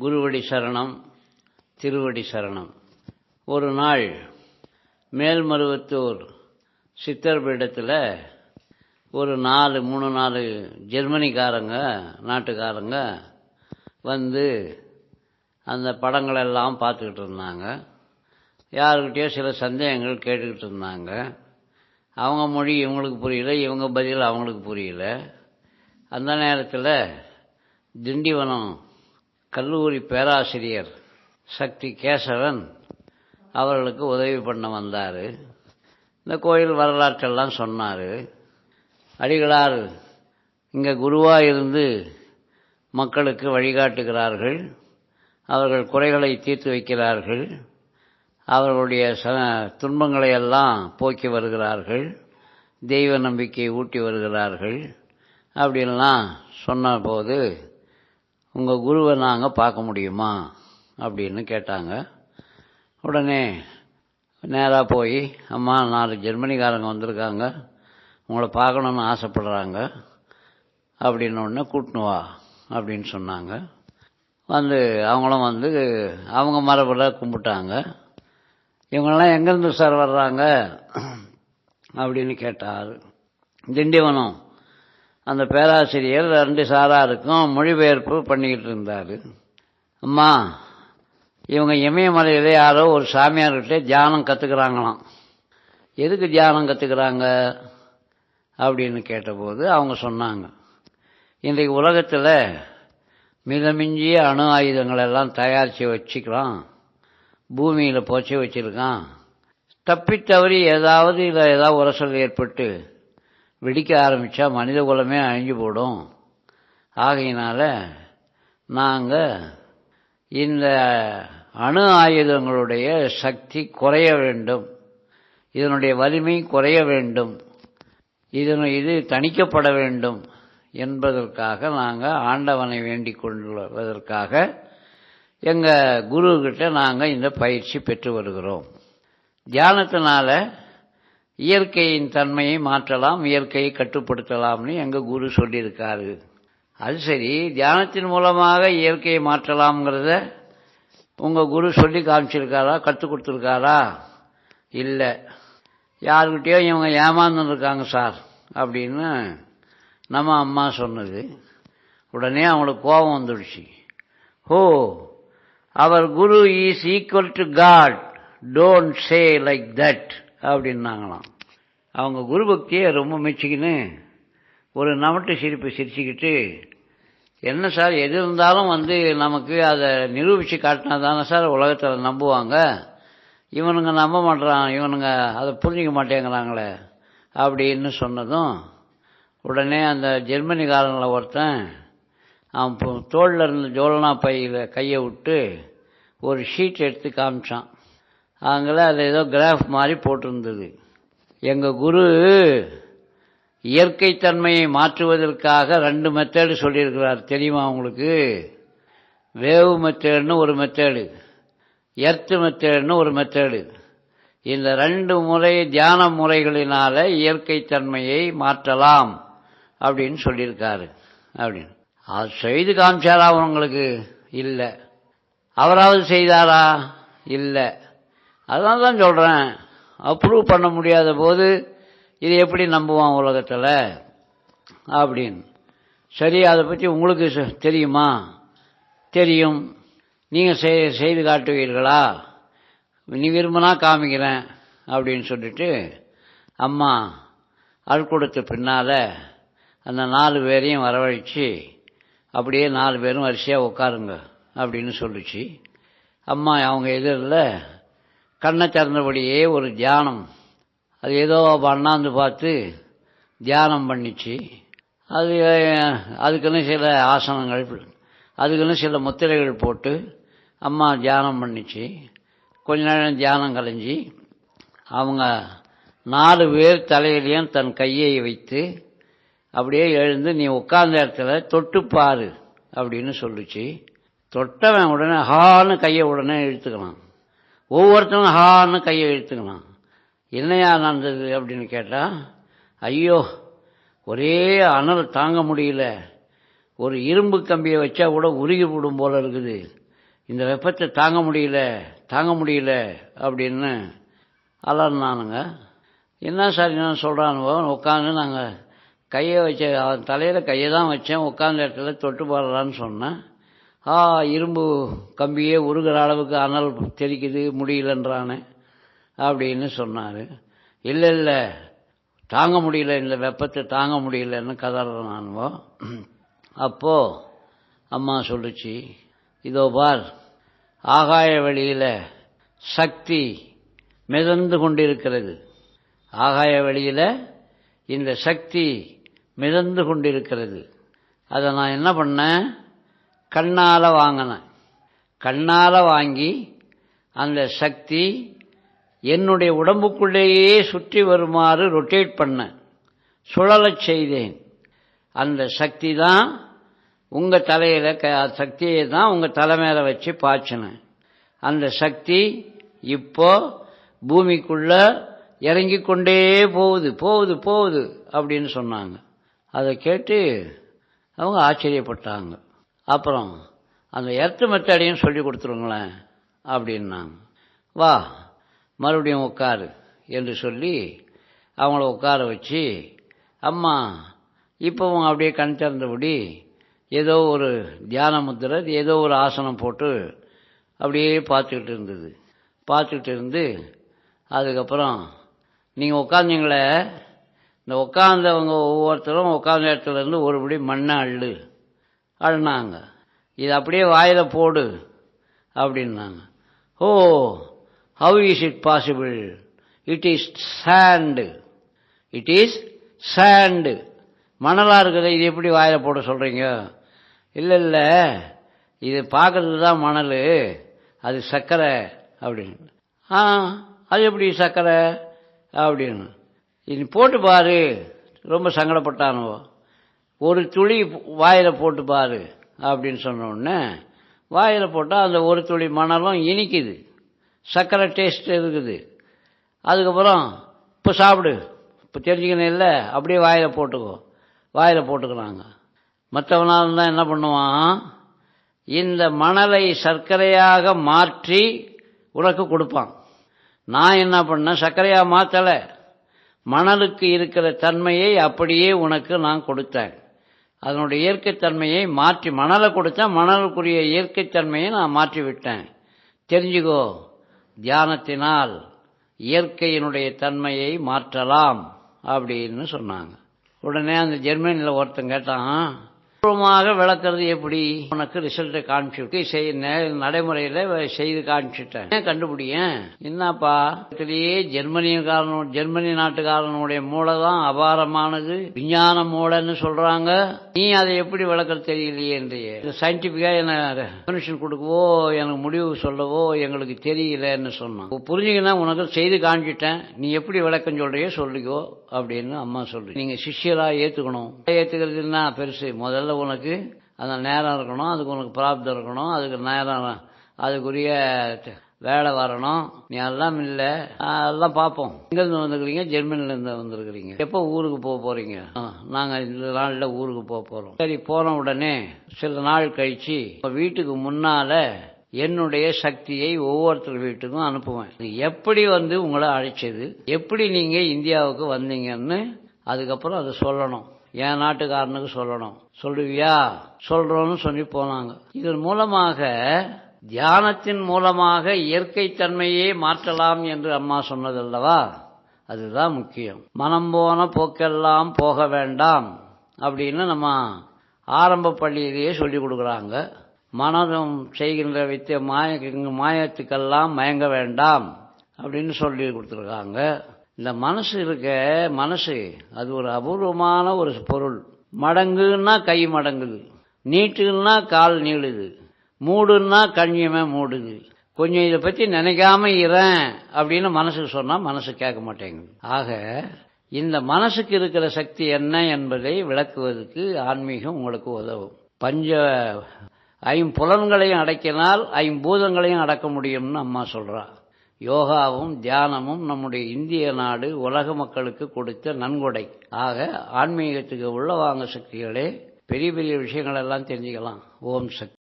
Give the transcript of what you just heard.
குருவடி சரணம் திருவடி சரணம். ஒரு நாள் மேல்மருவத்தூர் சித்தர் பீடத்தில் ஒரு நாலு மூணு நாலு ஜெர்மனிக்காரங்க நாட்டுக்காரங்க வந்து அந்த படங்களெல்லாம் பார்த்துக்கிட்டு இருந்தாங்க. யாருக்கிட்டேயோ சில சந்தேகங்கள் கேட்டுக்கிட்டு இருந்தாங்க. அவங்க மொழி இவங்களுக்கு புரியல இவங்க பதில் அவங்களுக்கு புரியல. அந்த நேரத்தில் திண்டிவனம் கல்லூரி பேராசிரியர் சக்தி கேசவன் அவர்களுக்கு உதவி பண்ண வந்தார். இந்த கோயில் வரலாற்றெல்லாம் சொன்னார். அடிகளார் இங்கே குருவாக இருந்து மக்களுக்கு வழிகாட்டுகிறார்கள். அவர்கள் குறைகளை தீர்த்து வைக்கிறார்கள். அவர்களுடைய ச துன்பங்களை எல்லாம் போக்கி வருகிறார்கள். தெய்வ நம்பிக்கையை ஊட்டி வருகிறார்கள். அப்படின்லாம் சொன்னபோது உங்கள் குருவை நாங்கள் பார்க்க முடியுமா? அப்படின்னு கேட்டாங்க. உடனே நேராக போய் அம்மா நாலு ஜெர்மனிக்காரங்க வந்திருக்காங்க. உங்களை பார்க்கணுன்னு ஆசைப்படுறாங்க. அப்படின்னு ஒன்று கூட்டினு வா அப்படின்னு சொன்னாங்க. வந்து அவங்களும் வந்து அவங்க மரபில் கும்பிட்டாங்க. இவங்கெல்லாம் எங்கேருந்து சார் வர்றாங்க? அப்படின்னு கேட்டார். திண்டிவனம். அந்த பேராசிரியர் ரெண்டு சாராருக்கும் மொழிபெயர்ப்பு பண்ணிக்கிட்டு இருந்தார். அம்மா இவங்க இமயமலையில் யாரோ ஒரு சாமியார்கிட்ட தியானம் கற்றுக்குறாங்களாம் எதுக்கு தியானம் கற்றுக்குறாங்க அப்படின்னு கேட்டபோது அவங்க சொன்னாங்க இன்றைக்கு உலகத்தில் மிதமிஞ்சிய அணு ஆயுதங்கள் எல்லாம் தயாரித்து வச்சுக்கலாம். பூமியில் போச்சு வச்சுருக்கான். தப்பித்தவறி ஏதாவது இதில் ஏதாவது உரசல் ஏற்பட்டு வெடிக்க ஆரம்பித்தா மனித குலமே அழிஞ்சு போடும். ஆகையினால நாங்கள் இந்த அணு ஆயுதங்களுடைய சக்தி குறைய வேண்டும். இதனுடைய வலிமை குறைய வேண்டும். இதன் இது தணிக்கப்பட வேண்டும் என்பதற்காக நாங்கள் ஆண்டவனை வேண்டிக் கொள்வதற்காக எங்கள் குருக்கிட்ட நாங்கள் இந்த பயிற்சி பெற்று வருகிறோம். தியானத்தினால இயற்கையின் தன்மையை மாற்றலாம் இயற்கையை கட்டுப்படுத்தலாம்னு எங்கள் குரு சொல்லியிருக்காரு. அது சரி தியானத்தின் மூலமாக இயற்கையை மாற்றலாம்ங்கிறத உங்கள் குரு சொல்லி காமிச்சிருக்காரா? கற்றுக் கொடுத்துருக்காரா? இல்லை. யாருக்கிட்டேயோ இவங்க ஏமாந்துருக்காங்க சார் அப்படின்னு நம்ம அம்மா சொன்னது. உடனே அவங்களுக்கு கோபம் வந்துடுச்சு. ஓ அவர் குரு is equal to god don't say like that அப்படின்னாங்களாம். அவங்க குரு பக்தியை ரொம்ப மெச்சிக்கின்னு ஒரு நமட்டு சிரிப்பு சிரிச்சுக்கிட்டு என்ன சார் எது இருந்தாலும் வந்து நமக்கு அதை நிரூபித்து காட்டினா தானே சார் உலகத்தில் நம்புவாங்க? இவனுங்க நம்ப மாட்டேறான் இவனுங்க அதை புரிஞ்சிக்க மாட்டேங்கிறாங்களே அப்படின்னு சொன்னதும் உடனே அந்த ஜெர்மனிக்காரனில் ஒருத்தன் அவன் தோளில் இருந்த ஜோலனா பையில் கையை விட்டு ஒரு ஷீட் எடுத்து காமிச்சான். அங்கே அதில் ஏதோ கிராஃப் மாதிரி போட்டிருந்தது. எங்கள் குரு இயற்கை தன்மையை மாற்றுவதற்காக ரெண்டு மெத்தேடு சொல்லியிருக்கிறார். தெரியுமா உங்களுக்கு? வேவு மெத்தேடுன்னு ஒரு மெத்தேடு எர்த்து மெத்தேடுன்னு ஒரு மெத்தேடு இந்த ரெண்டு முறை தியான முறைகளினால இயற்கை தன்மையை மாற்றலாம் அப்படின்னு சொல்லியிருக்காரு. அப்படின்னு. அது செய்து காமிச்சாரா உங்களுக்கு? இல்லை. அவராவது செய்தாரா? இல்லை. அதனால தான் சொல்கிறேன் அப்ரூவ் பண்ண முடியாத போது இது எப்படி நம்புவான் உலகத்தில்? அப்படின்னு. சரி அதை பற்றி உங்களுக்கு தெரியுமா? தெரியும். நீங்கள் செய்து காட்டுவீர்களா? நீ விரும்பினா காமிக்கிறேன் அப்படின்னு சொல்லிட்டு அம்மா அருள் பின்னால் அந்த நாலு பேரையும் வரவழைச்சு அப்படியே நாலு பேரும் வரிசையாக உட்காருங்க அப்படின்னு சொல்லிச்சு. அம்மா அவங்க எதிரில் கண்ணை திறந்தபடியே ஒரு தியானம். அது ஏதோ அண்ணாந்து பார்த்து தியானம் பண்ணிச்சு. அது அதுக்குன்னு சில ஆசனங்கள் அதுக்குன்னு சில முத்திரைகள் போட்டு அம்மா தியானம் பண்ணிச்சு. கொஞ்ச நேரம் தியானம் கலைஞ்சி அவங்க நாலு பேர் தலையிலையும் தன் கையை வைத்து அப்படியே எழுந்து நீ உட்கார்ந்த இடத்துல தொட்டுப்பாரு அப்படின்னு சொல்லிச்சு. தொட்டவன் உடனே ஹான்னு கையை உடனே இழுத்துக்கலாம். ஒவ்வொருத்தரும் ஹான்னு கையை இழுத்துக்கணும். என்னையா நடந்தது அப்படின்னு கேட்டால் ஐயோ ஒரே அனல் தாங்க முடியல. ஒரு இரும்பு கம்பியை வச்சா கூட உருகி விடும் போல இருக்குது. இந்த வெப்பத்தை தாங்க முடியல தாங்க முடியல அப்படின்னு அலர்னானுங்க என்ன சார் என்ன சொல்கிறானுவோ உட்காந்து நாங்கள் கையை வச்ச அவன் தலையில் கையை தான் வச்சேன் உட்காந்த இடத்துல தொட்டு பாடலான்னு சொன்னேன். இரும்பு கம்பியே உருகிற அளவுக்கு அனல் தெரிக்குது முடியலன்றானே அப்படின்னு சொன்னார். இல்லை இல்லை தாங்க முடியல இந்த வெப்பத்தை தாங்க முடியலன்னு கதறானுவோ அப்போது அம்மா சொல்லுச்சு இதோ பார் ஆகாய வழியில் சக்தி மிதந்து கொண்டிருக்கிறது. ஆகாய வழியில் இந்த சக்தி மிதந்து கொண்டிருக்கிறது. அதை நான் என்ன பண்ணேன்? கண்ணால் வாங்கினேன். கண்ணால் வாங்கி அந்த சக்தி என்னுடைய உடம்புக்குள்ளேயே சுற்றி வருமாறு ரொட்டேட் பண்ணேன். சுழலச் செய்தேன். அந்த சக்தி தான் உங்கள் தலையில் க சக்தியை தான் உங்கள் தலை மேலே வச்சு பாய்ச்சினேன். அந்த சக்தி இப்போ பூமிக்குள்ள இறங்கி கொண்டே போகுது போகுது போகுது அப்படின்னு சொன்னாங்க. அதை கேட்டு அவங்க ஆச்சரியப்பட்டாங்க. அப்புறம் அந்த எர்த்து மெத்தடையும் சொல்லி கொடுத்துருங்களேன் அப்படின்னாங்க. வா மறுபடியும் உட்காரு என்று சொல்லி அவங்கள உட்கார வச்சு அம்மா இப்போவும் அப்படியே கண் திறந்தபடி ஏதோ ஒரு தியான முத்திரை ஏதோ ஒரு ஆசனம் போட்டு அப்படியே பார்த்துக்கிட்டு இருந்தது. பார்த்துக்கிட்டு இருந்து அதுக்கப்புறம் நீங்கள் உட்காந்தீங்களே இந்த உட்காந்தவங்க ஒவ்வொருத்தரும் உட்காந்த இடத்துல இருந்து ஒருபடி மண்ணை அள்ளு. அழுனாங்க. இது அப்படியே வாயில் போடு அப்படின்னாங்க. ஓ how is it possible it is sand it is sand மணலாக இருக்குது இது எப்படி வாயில் போட சொல்கிறீங்க இல்லை இல்லை இது பார்க்கறது தான் மணல் அது சர்க்கரை அப்படின்னு. ஆ அது எப்படி சர்க்கரை அப்படின்னு. இது போட்டு பாரு ரொம்ப சங்கடப்பட்டானோ ஒரு துளி வாயில் போட்டு பாரு அப்படின்னு சொன்ன உடனே வாயில் போட்டால் அந்த ஒரு துளி மணலும் இனிக்குது. சர்க்கரை டேஸ்ட் இருக்குது. அதுக்கப்புறம் இப்போ சாப்பிடு. இப்போ தெரிஞ்சுக்கணும் இல்லை அப்படியே வாயில் போட்டுக்கோ. வாயில் போட்டுக்கிறாங்க. மற்றவனாக இருந்தால் என்ன பண்ணுவான்? இந்த மணலை சர்க்கரையாக மாற்றி உனக்கு கொடுப்பான். நான் என்ன பண்ணேன்? சர்க்கரையாக மாற்றலை மணலுக்கு இருக்கிற தன்மையை அப்படியே உனக்கு நான் கொடுத்தேன். அதனுடைய இயற்கைத்தன்மையை மாற்றி மணலை கொடுத்தா மணலுக்குரிய இயற்கைத்தன்மையை நான் மாற்றி விட்டேன் தெரிஞ்சுக்கோ தியானத்தினால் இயற்கையினுடைய தன்மையை மாற்றலாம் அப்படின்னு சொன்னாங்க. உடனே அந்த ஜெர்மனியில் ஒருத்தன் கேட்டான் பூர்வமாக விளக்குறது எப்படி? உனக்கு ரிசல்ட்டை காமிச்சு செய் நடைமுறையில் செய்து காமிச்சிட்டேன். ஏன் கண்டுபிடியேன் என்னப்பா? இதுலேயே ஜெர்மனியக்காரன் ஜெர்மனி நாட்டுக்காரனுடைய மூளை தான் அபாரமானது. விஞ்ஞான மூளைன்னு சொல்றாங்க. நீ அதை எப்படி விளக்குறது தெரியலையே என்றையே. சயின்டிபிக்கா என்ன கன்ஃபர்மேஷன் கொடுக்கவோ எனக்கு முடிவு சொல்லவோ எங்களுக்கு தெரியலன்னு சொன்னான். புரிஞ்சுக்கினா உனக்கு செய்து காமிச்சிட்டேன். நீ எப்படி விளக்கம் சொல்றியோ சொல்லிக்கோ அப்படின்னு அம்மா சொல்றீங்க நீங்க சிஷ்யரா ஏத்துக்கணும். ஏத்துக்கிறதுன்னா பெருசு? முதல்ல உனக்கு அந்த நேரம் இருக்கணும் அதுக்கு உனக்கு பிராப்தம் இருக்கணும் அதுக்கு நேரம் அதுக்குரிய வேலை வரணும். நீ எல்லாம் இல்லை. அதெல்லாம் பார்ப்போம். எங்கேருந்து வந்துருக்கிறீங்க? ஜெர்மனிலேருந்து வந்திருக்கிறீங்க. எப்போ ஊருக்கு போக போகிறீங்க நாங்கள் இந்த நாளில் ஊருக்கு போக போகிறோம் சரி போன உடனே சில நாள் கழித்து வீட்டுக்கு முன்னால் என்னுடைய சக்தியை ஒவ்வொருத்தர் வீட்டுக்கும் அனுப்புவேன். எப்படி வந்து உங்களை அழைச்சது? எப்படி நீங்கள் இந்தியாவுக்கு வந்தீங்கன்னு அதுக்கப்புறம் அதை சொல்லணும். என் நாட்டுக்காரனுக்கு சொல்லணும். சொல்லுவியா சொல்றோம்னு சொல்லி போனாங்க. இதன் மூலமாக தியானத்தின் மூலமாக இயற்கை தன்மையே மாற்றலாம் என்று அம்மா சொன்னதல்லவா? அதுதான் முக்கியம். மனம் போன போக்கெல்லாம் போக வேண்டாம் அப்படின்னு நம்ம ஆரம்ப பள்ளியிலேயே சொல்லி கொடுக்குறாங்க. மனதும் செய்கின்ற வித்திய மாய மாயத்துக்கெல்லாம் மயங்க வேண்டாம் அப்படின்னு சொல்லி கொடுத்துருக்காங்க. இந்த மனசு இருக்க மனசு அது ஒரு அபூர்வமான ஒரு பொருள். மடங்குன்னா கை மடங்குது. நீட்டுன்னா கால் நீளுது. மூடுன்னா கண்ணியமே மூடுது. கொஞ்சம் இதை பற்றி நினைக்காம இறேன் அப்படின்னு மனசுக்கு சொன்னால் மனசு கேட்க மாட்டேங்குது. ஆக இந்த மனசுக்கு இருக்கிற சக்தி என்ன என்பதை விளக்குவதற்கு ஆன்மீகம் உங்களுக்கு உதவும். பஞ்ச ஐம்புலன்களையும் அடக்கினால் ஐம்பூதங்களையும் அடக்க முடியும்னு அம்மா சொல்கிறான் யோகாவும் தியானமும் நம்முடைய இந்திய நாடு உலக மக்களுக்கு கொடுத்த நன்கொடை. ஆக ஆன்மீகத்துக்கு உள்ள வாங்க சக்திகளே பெரிய பெரிய விஷயங்கள் எல்லாம் தெரிஞ்சுக்கலாம். ஓம் சக்தி.